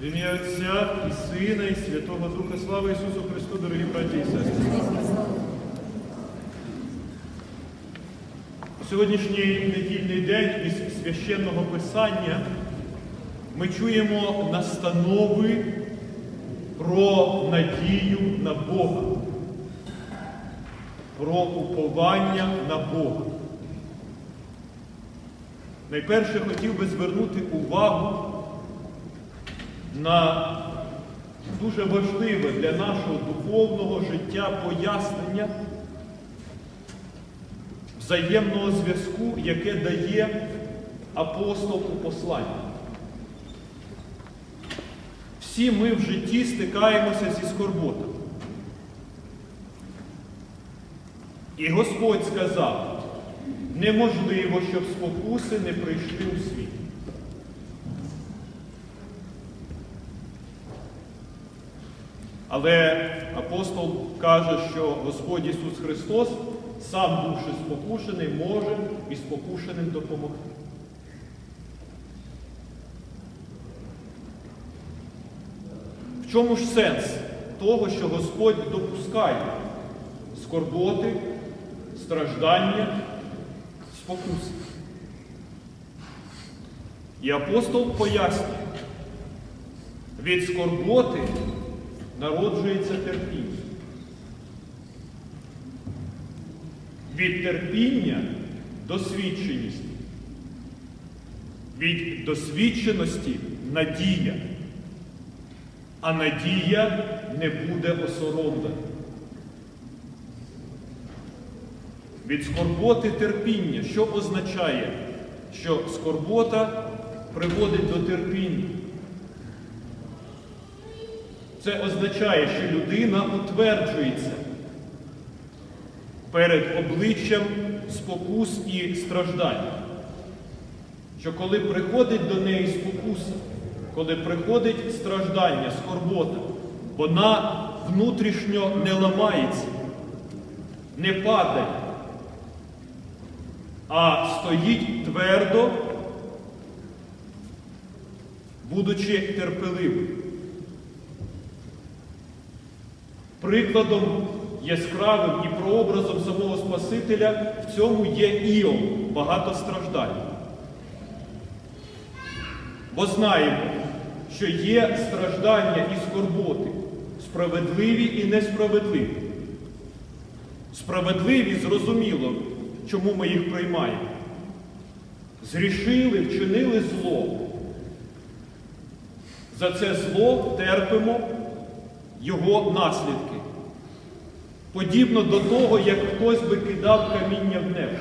В ім'я Отця і Сина, і Святого Духа, слава Ісусу Христу, дорогі браті і сестри. У Сьогоднішній недільний день із священного писання ми чуємо настанови про надію на Бога, про уповання на Бога. Найперше хотів би звернути увагу на дуже важливе для нашого духовного життя пояснення взаємного зв'язку, яке дає апостол у посланні. Всі ми в житті стикаємося зі скорботами. І Господь сказав, неможливо, щоб спокуси не прийшли у світ. Але апостол каже, що Господь Ісус Христос, сам бувши спокушений, може і спокушеним допомогти. В чому ж сенс того, що Господь допускає скорботи, страждання, спокуси? І апостол пояснює, від скорботи народжується терпіння. Від терпіння досвідченість. Від досвідченості надія. А надія не буде осоромлена. Від скорботи терпіння, що означає, що скорбота приводить до терпіння. Це означає, що людина утверджується перед обличчям спокус і страждань. Що коли приходить до неї спокуса, коли приходить страждання, скорбота, вона внутрішньо не ламається, не падає, а стоїть твердо, будучи терпеливою. Прикладом яскравим і прообразом самого Спасителя в цьому є Іов, багатостраждальний. Бо знаємо, що є страждання і скорботи, справедливі і несправедливі. Справедливі зрозуміло, чому ми їх приймаємо. Зрішили, вчинили зло. За це зло терпимо його наслідки. Подібно до того, як хтось би кидав каміння в небо.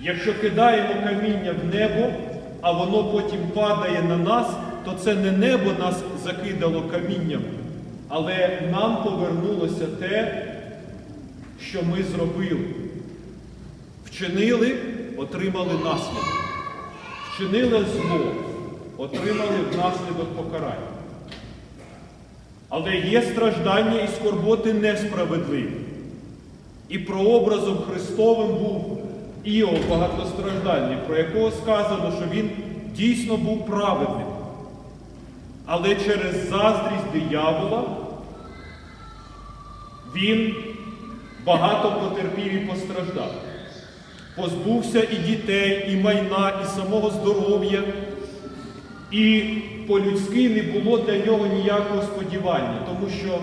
Якщо кидаємо каміння в небо, а воно потім падає на нас, то це не небо нас закидало камінням, але нам повернулося те, що ми зробили. Вчинили, отримали наслідок. Вчинили зло, отримали внаслідок покарання. Але є страждання і скорботи несправедливі. І прообразом Христовим був Іов багатостраждальний, про якого сказано, що він дійсно був праведним. Але через заздрість диявола він багато потерпів і постраждав. Позбувся і дітей, і майна, і самого здоров'я. І по-людськи не було для нього ніякого сподівання, тому що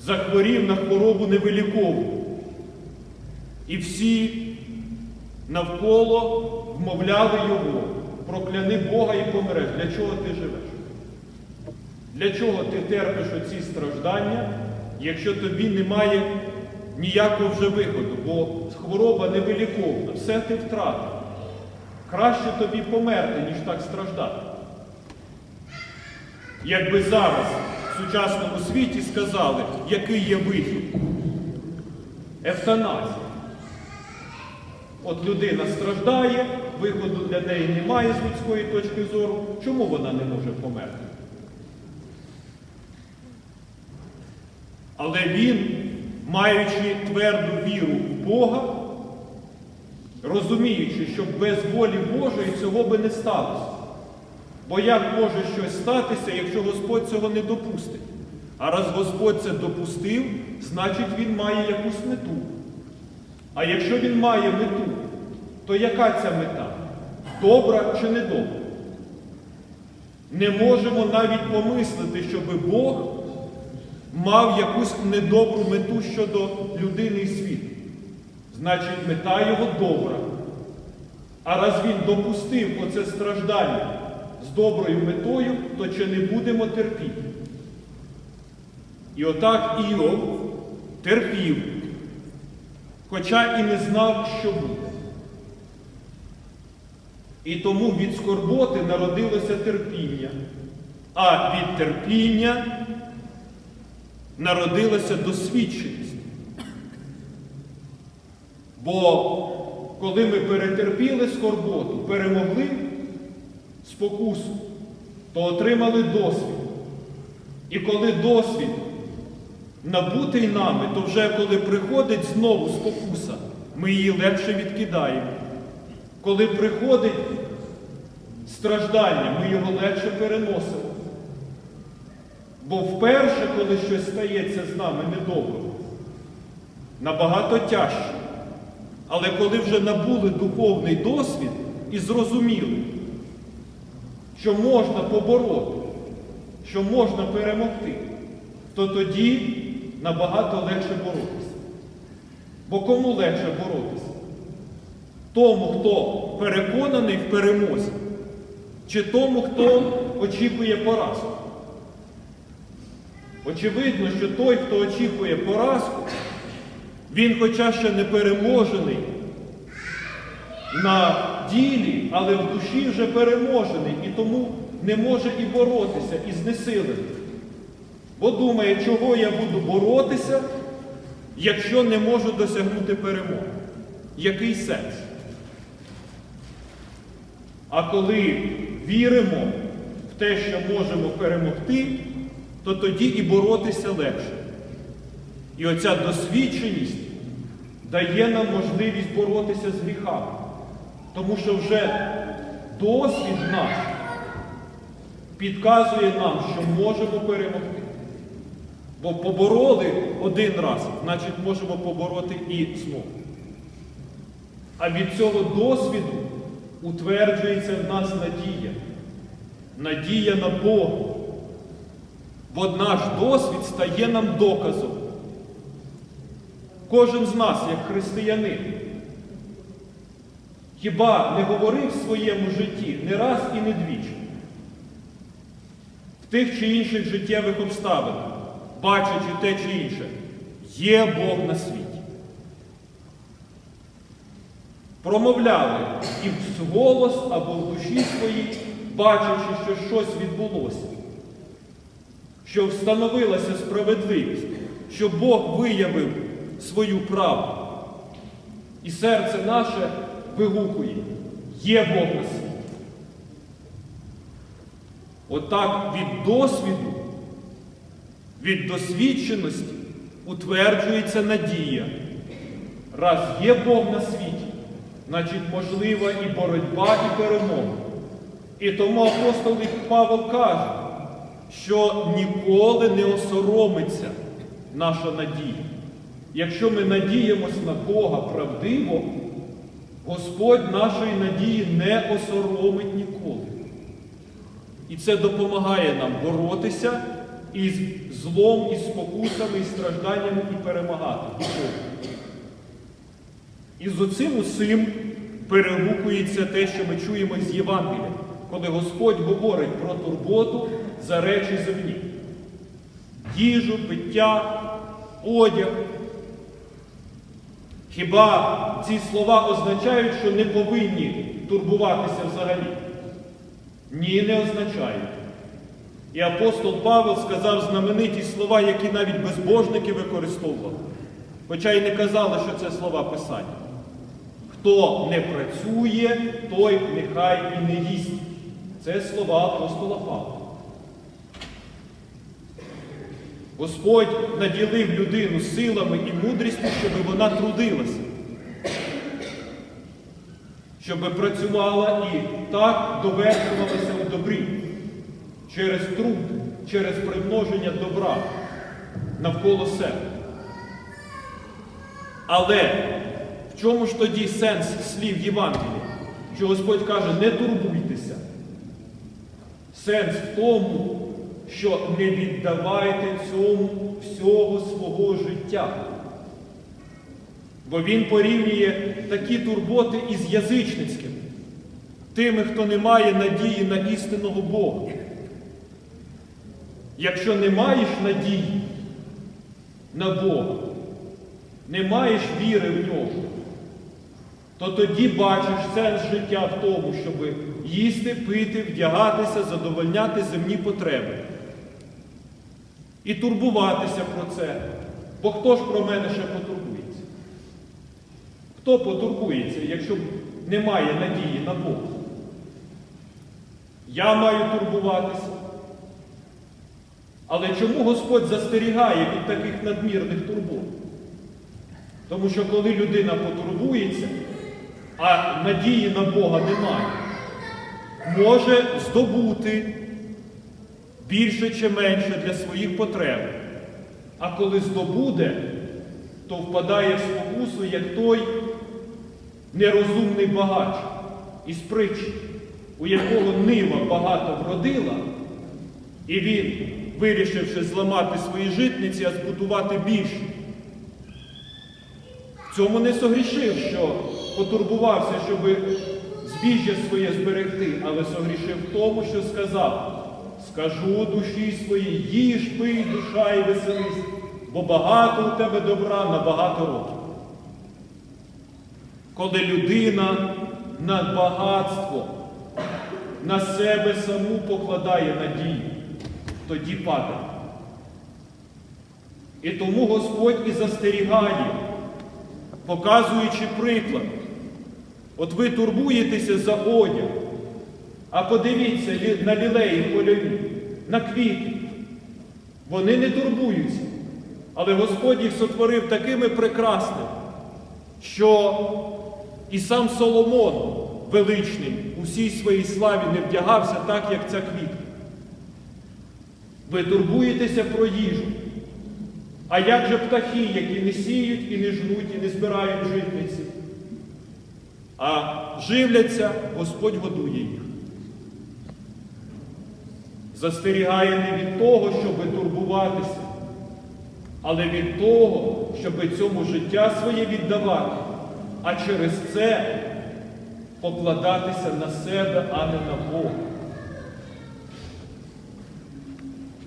захворів на хворобу невилікову. І всі навколо вмовляли його, прокляни Бога і помреш. Для чого ти живеш? Для чого ти терпиш оці страждання, якщо тобі немає ніякого вже виходу, бо хвороба невиліковна, все ти втратив. Краще тобі померти, ніж так страждати. Якби зараз в сучасному світі сказали, який є вихід. Евтаназія. От людина страждає, виходу для неї немає з людської точки зору. Чому вона не може померти? Але він, маючи тверду віру в Бога, розуміючи, що без волі Божої цього би не сталося. Бо як може щось статися, якщо Господь цього не допустить? А раз Господь це допустив, значить Він має якусь мету. А якщо він має мету, то яка ця мета? Добра чи недобра? Не можемо навіть помислити, щоб Бог мав якусь недобру мету щодо людини і світу. Значить, мета його добра. А раз він допустив оце страждання з доброю метою, то чи не будемо терпіти? І отак Іов терпів, хоча і не знав, що буде. І тому від скорботи народилося терпіння, а від терпіння народилася досвідченість. Бо коли ми перетерпіли скорботу, перемогли спокусу, то отримали досвід. І коли досвід набутий нами, то вже коли приходить знову спокуса, ми її легше відкидаємо. Коли приходить страждання, ми його легше переносимо. Бо вперше, коли щось стається з нами недобре, набагато тяжче. Але коли вже набули духовний досвід і зрозуміли, що можна побороти, що можна перемогти, то тоді набагато легше боротися. Бо кому легше боротися? Тому, хто переконаний в перемозі, чи тому, хто очікує поразку. Очевидно, що той, хто очікує поразку, він хоча ще не переможений на ділі, але в душі вже переможений і тому не може і боротися, і знесилений. Бо думає, чого я буду боротися, якщо не можу досягнути перемоги. Який сенс? А коли віримо в те, що можемо перемогти, то тоді і боротися легше. І оця досвідченість дає нам можливість боротися з гріхами. Тому що вже досвід наш підказує нам, що можемо перемогти. Бо побороли один раз, значить можемо побороти і знову. А від цього досвіду утверджується в нас надія. Надія на Бога. Бо наш досвід стає нам доказом. Кожен з нас, як християнин, хіба не говорив в своєму житті не раз і не двічі, в тих чи інших життєвих обставинах, бачачи те чи інше, є Бог на світі. Промовляли і в голос або в душі своїй, бачачи, що щось відбулося, що встановилася справедливість, що Бог виявив свою правду. І серце наше вигукує, є Бог на світі. Отак від досвіду, від досвідченості утверджується надія. Раз є Бог на світі, значить можлива і боротьба, і перемога. І тому апостол Павел каже, що ніколи не осоромиться наша надія. Якщо ми надіємось на Бога правдиво, Господь нашої надії не осоромить ніколи. І це допомагає нам боротися із злом, із спокусами, із стражданнями і перемагати. І з оцим усім перегукується те, що ми чуємо з Євангелія, коли Господь говорить про турботу за речі земні. Їжу, пиття, одяг. Хіба ці слова означають, що не повинні турбуватися взагалі? Ні, не означають. І апостол Павел сказав знамениті слова, які навіть безбожники використовували. Хоча й не казали, що це слова Писання. Хто не працює, той нехай і не їсть. Це слова апостола Павла. Господь наділив людину силами і мудрістю, щоб вона трудилася. щоб працювала і так довершувалася у добрі через труд, через примноження добра навколо себе. Але в чому ж тоді сенс слів Євангелія? Що Господь каже, не турбуйтеся. Сенс в тому, що не віддавайте цьому всього свого життя. Бо він порівнює такі турботи із язичницькими, тими, хто не має надії на істинного Бога. Якщо не маєш надії на Бога, не маєш віри в нього, то тоді бачиш сенс життя в тому, щоб їсти, пити, вдягатися, задовольняти земні потреби. І турбуватися про це. Бо хто ж про мене ще потурбується? Хто потурбується, якщо немає надії на Бога? Я маю турбуватися. Але чому Господь застерігає від таких надмірних турбот? Тому що коли людина потурбується, а надії на Бога немає, може здобути більше чи менше для своїх потреб. А коли здобуде, то впадає в спокусу, як той нерозумний багач із притчі, у якого нива багато вродила, і він, вирішивши зламати свої житниці, а збудувати більше. В цьому не согрішив, що потурбувався, щоб збіжжя своє зберегти, але согрішив в тому, що сказав, скажу душі своїй, їж, пий, душа і веселись, бо багато у тебе добра на багато років. Коли людина на багатство, на себе саму покладає надію, тоді падає. І тому Господь і застерігає, показуючи приклад. От ви турбуєтеся за одяг, а подивіться на лілеї польові, на квіти. Вони не турбуються. Але Господь їх сотворив такими прекрасними, що і сам Соломон величний у всій своїй славі не вдягався так, як ця квітка. Ви турбуєтеся про їжу. А як же птахи, які не сіють і не жнуть, і не збирають житниці, а живляться, Господь годує їх. Застерігає не від того, щоб турбуватися, але від того, щоб цьому життя своє віддавати, а через це покладатися на себе, а не на Бога.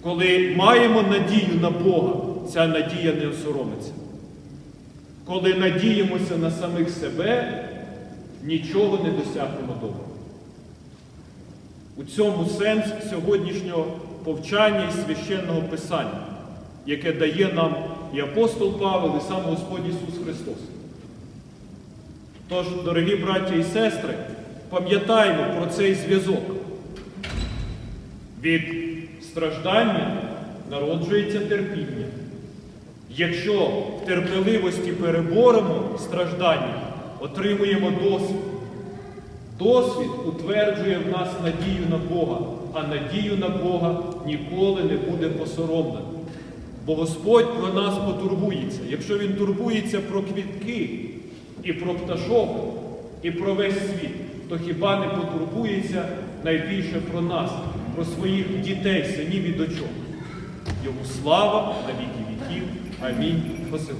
Коли маємо надію на Бога, ця надія не осоромиться. Коли надіємося на самих себе, нічого не досягнемо доброго. У цьому сенс сьогоднішнього повчання і священного Писання, яке дає нам і апостол Павел, і сам Господь Ісус Христос. Тож, дорогі браття і сестри, пам'ятаймо про цей зв'язок. Від страждання народжується терпіння. Якщо в терпеливості переборемо страждання, отримуємо досвід. Досвід утверджує в нас надію на Бога, а надію на Бога ніколи не буде посоромлено. Бо Господь про нас потурбується. Якщо Він турбується про квітки і про пташок, і про весь світ, то хіба не потурбується найбільше про нас, про своїх дітей, синів і дочок. Йому слава на віки віків. Амінь. Спаси.